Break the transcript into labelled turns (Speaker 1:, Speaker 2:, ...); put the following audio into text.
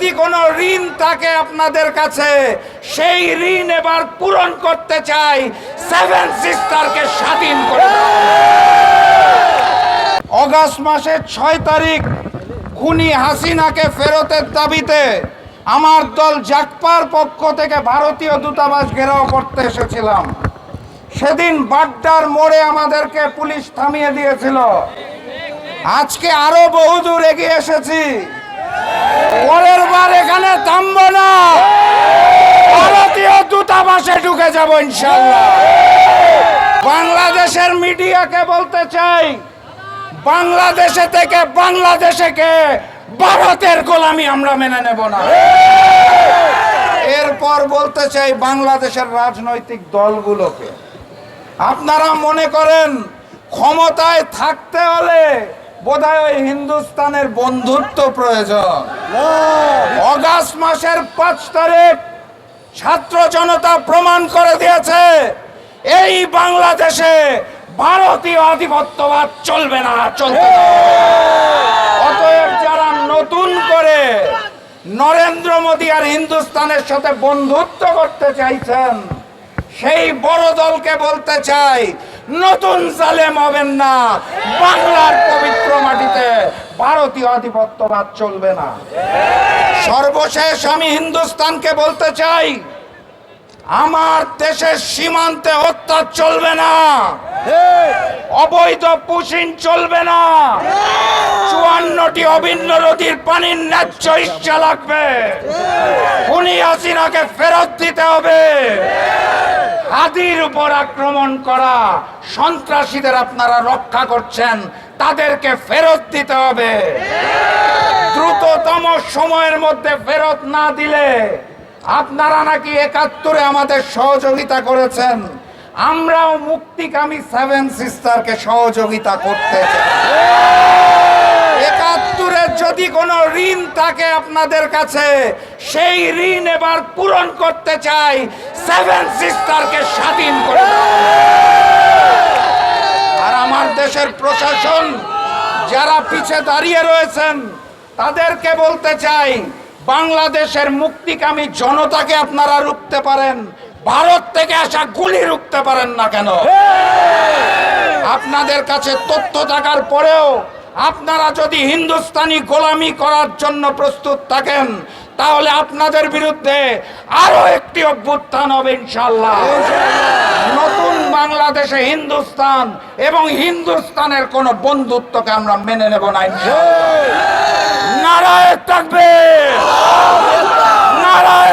Speaker 1: যদি কোনো ঋণ থাকে আপনাদের কাছে, সেই ঋণ এবার পূরণ করতে চাই সেভেন সিস্টারকে স্বাধীন করে অগাস্ট মাসের ছয় তারিখ, খুনি হাসিনাকে ফেরতের দাবিতে আমার দল জাকপার পক্ষ থেকে ভারতীয় দূতাবাস ঘেরাও করতে এসেছিলাম। সেদিন বাড্ডার মোড়ে আমাদেরকে পুলিশ থামিয়ে দিয়েছিল। আজকে আরও বহুদূর এগিয়ে এসেছি। পরের বার এখানে থামবো না। ভারতীয় দূতাবাসে ঢুকে যাব ইনশাল্লাহ বাংলাদেশের মিডিয়াকে বলতে চাই, বাংলাদেশে থেকে বাংলাদেশেকে ভারতের গোলামি আমরা মেনে নেব না। এরপর বলতে চাই বাংলাদেশের রাজনৈতিক দলগুলোকে। আপনারা মনে করেন, ক্ষমতায় থাকতে হলে বোধহয় হিন্দুস্তানের বন্ধুত্ব প্রয়োজন। অগাস্ট মাসের পাঁচ তারিখ ছাত্র জনতা প্রমাণ করে দিয়েছে, এই বাংলাদেশে ভারতীয় আধিপত্যবাদ চলবে না, চলবে অতএব যারা নতুন করে নরেন্দ্র মোদী আর হিন্দুস্তানের সাথে বন্ধুত্ব করতে চাইছেন, সেই বড় দলকে বলতে চাই নতুন জালেম হবেন না। বাংলার পবিত্র মাটিতে ভারতীয় আধিপত্যবাদ চলবে না। সর্বশেষ আমি হিন্দুস্তানকে বলতে চাই, আমার দেশের সীমান্তে হত্যা চলবে না। অবৈধ পুশিন চলবে না। চুয়ান্নটি অভিন্ন নদীর পানির ন্যায্য ইচ্ছা লাগবে। খুনি হাসিনাকে ফেরত দিতে হবে। হাদির উপর আক্রমণ করা সন্ত্রাসীদের আপনারা রক্ষা করছেন, তাদেরকে ফেরত দিতে হবে। দ্রুততম সময়ের মধ্যে ফেরত না দিলে আপনারা নাকি একাত্তরে আমাদের সহযোগিতা করেছেন। আমরাও মুক্তিকামী সেভেন সিস্টারকে সহযোগিতা করতে চাই। যদি কোনো ঋণ থাকে আপনাদের কাছে, সেই ঋণ এবার পূরণ করতে চাই। সেভেন সিস্টারকে স্বাধীন করে আর আমার দেশের প্রশাসন, যারা পিছে দাঁড়িয়ে রয়েছেন, তাদেরকে বলতে চাই, বাংলাদেশের মুক্তিকামী জনতাকে আপনারা রুখতে পারেন, ভারত থেকে আসা গুলি রুখতে পারেন না কেন? আপনাদের কাছে তথ্য থাকার পরেও আপনারা যদি হিন্দুস্তানি গোলামি করার জন্য প্রস্তুত থাকেন তাহলে আপনাদের বিরুদ্ধে আরও একটি অভ্যুত্থান হবে ইনশাল্লাহ নতুন বাংলাদেশে হিন্দুস্তান এবং হিন্দুস্তানের কোন বন্ধুত্বকে আমরা মেনে নেব না ইনশাল্লাহ নারায় থাকবে। নারায়